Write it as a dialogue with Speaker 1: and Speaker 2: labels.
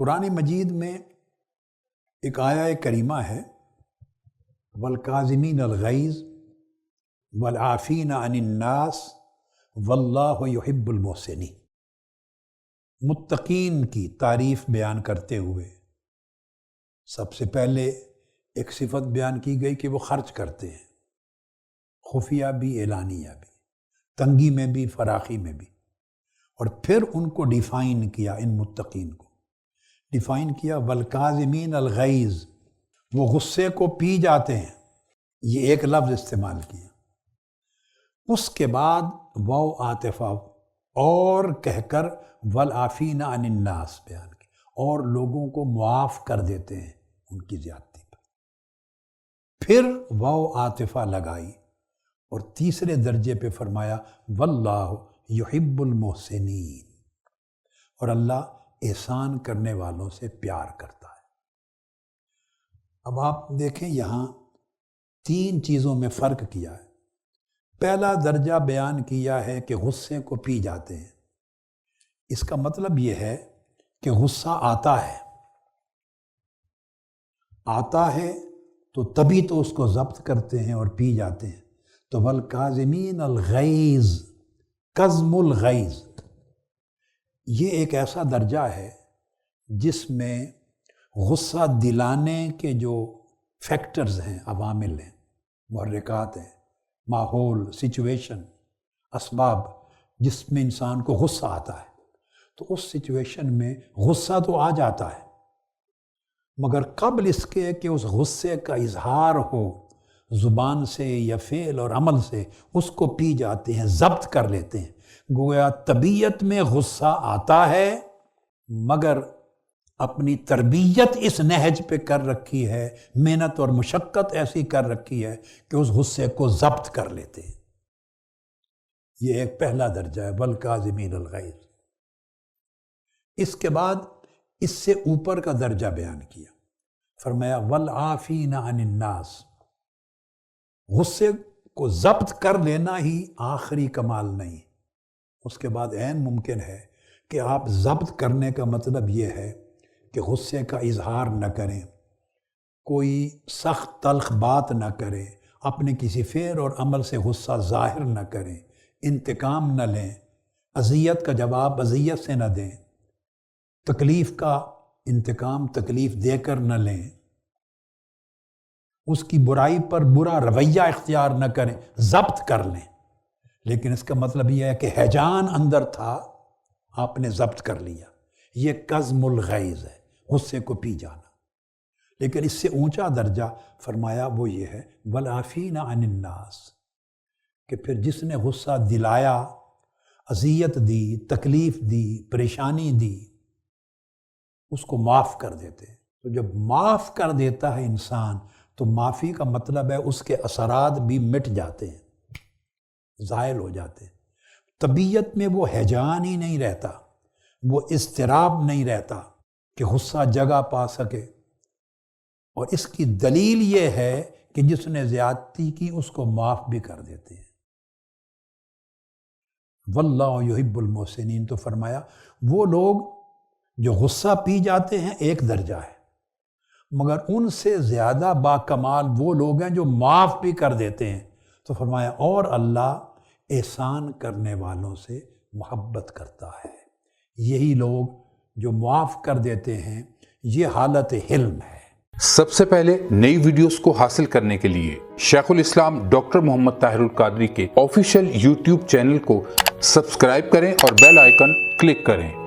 Speaker 1: قرآن مجید میں ایک آیا کریمہ ہے والکاظمین الغیظ والعافین عن الناس واللہ یحب المحسنی متقین کی تعریف بیان کرتے ہوئے سب سے پہلے ایک صفت بیان کی گئی کہ وہ خرچ کرتے ہیں۔ خفیہ بھی، اعلانیہ بھی، تنگی میں بھی، فراخی میں بھی۔ اور پھر ان کو ڈیفائن کیا، ان متقین کو۔ ڈیفائن کیا؟ ولکاظمین الغیز وہ غصے کو پی جاتے ہیں۔ یہ ایک لفظ استعمال کیا۔ اس کے بعد وہ عاطفہ، اور کہہ کر ولافین عن الناس بیان کی اور لوگوں کو معاف کر دیتے ہیں ان کی زیادتی پر۔ پھر وہ عاطفہ لگائی اور تیسرے درجے پہ فرمایا، واللہ یحب المحسنین۔ اور اللہ احسان کرنے والوں سے پیار کرتا ہے۔ اب آپ دیکھیں یہاں تین چیزوں میں فرق کیا ہے۔ پہلا درجہ بیان کیا ہے کہ غصے کو پی جاتے ہیں۔ اس کا مطلب یہ ہے کہ غصہ آتا ہے۔ آتا ہے تو تبھی تو اس کو ضبط کرتے ہیں اور پی جاتے ہیں۔ تو ولکاظمین الغیز قزم الغیز یہ ایک ایسا درجہ ہے جس میں غصہ دلانے کے جو فیکٹرز ہیں، عوامل ہیں، محرکات ہیں، ماحول سچویشن اسباب، جس میں انسان کو غصہ آتا ہے۔ تو اس سچویشن میں غصہ تو آ جاتا ہے، مگر قبل اس کے کہ اس غصے کا اظہار ہو زبان سے یا فعل اور عمل سے اس کو پی جاتے ہیں، ضبط کر لیتے ہیں۔ گویا طبیعت میں غصہ آتا ہے، مگر اپنی تربیت اس نہج پہ کر رکھی ہے، محنت اور مشقت ایسی کر رکھی ہے کہ اس غصے کو ضبط کر لیتے ہیں۔ یہ ایک پہلا درجہ ہے بلکازمین الغیظ۔ اس کے بعد اس سے اوپر کا درجہ بیان کیا۔ فرمایا ولعافین عن الناس۔ غصے کو ضبط کر لینا ہی آخری کمال نہیں۔ اس کے بعد عین ممکن ہے کہ آپ ضبط کرنے کا مطلب یہ ہے کہ غصے کا اظہار نہ کریں۔ کوئی سخت تلخ بات نہ کریں۔ اپنے کسی فعل اور عمل سے غصہ ظاہر نہ کریں۔ انتقام نہ لیں۔ اذیت کا جواب اذیت سے نہ دیں۔ تکلیف کا انتقام تکلیف دے کر نہ لیں۔ اس کی برائی پر برا رویہ اختیار نہ کریں، ضبط کر لیں۔ لیکن اس کا مطلب یہ ہے کہ حیجان اندر تھا، آپ نے ضبط کر لیا۔ یہ قزم الغیز ہے غصے کو پی جانا۔ لیکن اس سے اونچا درجہ فرمایا وہ یہ ہے ولافین عن الناس، کہ پھر جس نے غصہ دلایا، اذیت دی، تکلیف دی، پریشانی دی، اس کو معاف کر دیتے۔ تو جب معاف کر دیتا ہے انسان تو معافی کا مطلب ہے اس کے اثرات بھی مٹ جاتے ہیں، زائل ہو جاتے ہیں۔ طبیعت میں وہ حیجان ہی نہیں رہتا، وہ اضطراب نہیں رہتا کہ غصہ جگہ پا سکے۔ اور اس کی دلیل یہ ہے کہ جس نے زیادتی کی اس کو معاف بھی کر دیتے ہیں۔ واللہ یحب المحسنین، تو فرمایا، وہ لوگ جو غصہ پی جاتے ہیں ایک درجہ ہے۔ مگر ان سے زیادہ با کمال وہ لوگ ہیں جو معاف بھی کر دیتے ہیں۔ تو فرمایا، اور اللہ احسان کرنے والوں سے محبت کرتا ہے۔ یہی لوگ جو معاف کر دیتے ہیں، یہ حالت حلم ہے۔
Speaker 2: سب سے پہلے نئی ویڈیوز کو حاصل کرنے کے لیے شیخ الاسلام ڈاکٹر محمد طاہر القادری کے آفیشیل یوٹیوب چینل کو سبسکرائب کریں اور بیل آئیکن کلک کریں۔